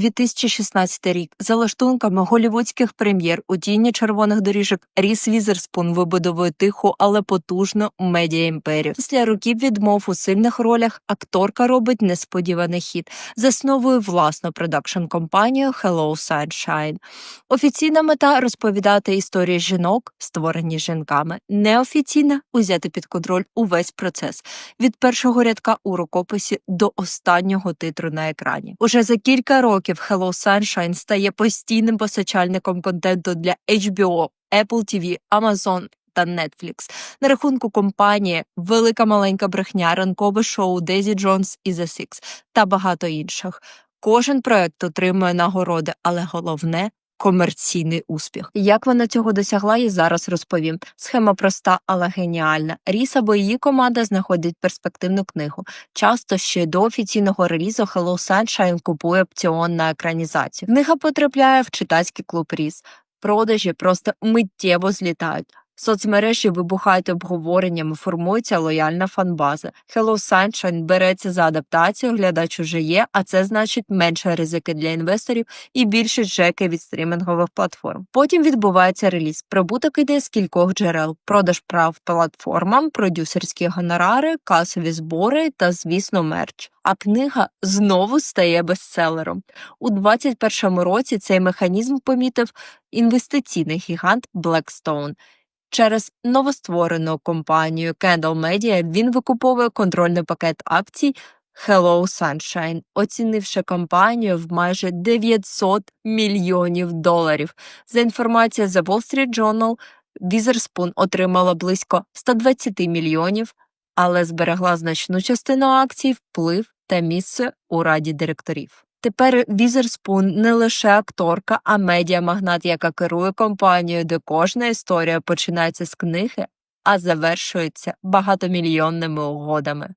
2016 рік за лаштунками голівудських прем'єр у тіні червоних доріжок Ріс Візерспун вибудовує тиху, але потужну медіа імперію. Після років відмов у сильних ролях акторка робить несподіваний хід, засновує власну продакшн компанію Hello Sunshine. Офіційна мета розповідати історії жінок, створені жінками. Неофіційна узяти під контроль увесь процес від першого рядка у рукописі до останнього титру на екрані. Уже за кілька років Hello Sunshine стає постійним постачальником контенту для HBO, Apple TV, Amazon та Netflix. На рахунку компанії Велика маленька брехня, ранкове шоу Дезі Джонс і The Six та багато інших. Кожен проект отримує нагороди, але головне комерційний успіх. Як вона цього досягла, я зараз розповім. Схема проста, але геніальна. Ріс або її команда знаходять перспективну книгу. Часто ще до офіційного релізу Hello Sunshine купує опціон на екранізацію. Книга потрапляє в читацький клуб Ріс. Продажі просто миттєво злітають. Соцмережі вибухають обговореннями, формується лояльна фанбаза. Hello Sunshine береться за адаптацію, глядач уже є, а це значить менше ризики для інвесторів і більше джеки від стрімінгових платформ. Потім відбувається реліз. Прибуток іде з кількох джерел: продаж прав платформам, продюсерські гонорари, касові збори та, звісно, мерч. А книга знову стає бестселером. У 2021 році цей механізм помітив інвестиційний гігант Blackstone. Через новостворену компанію Candle Media він викуповує контрольний пакет акцій Hello Sunshine, оцінивши компанію в майже 900 мільйонів доларів. За інформацією The Wall Street Journal, Witherspoon отримала близько 120 мільйонів, але зберегла значну частину акцій, вплив та місце у раді директорів. Тепер Візерспун не лише акторка, а медіамагнат, яка керує компанією, де кожна історія починається з книги, а завершується багатомільйонними угодами.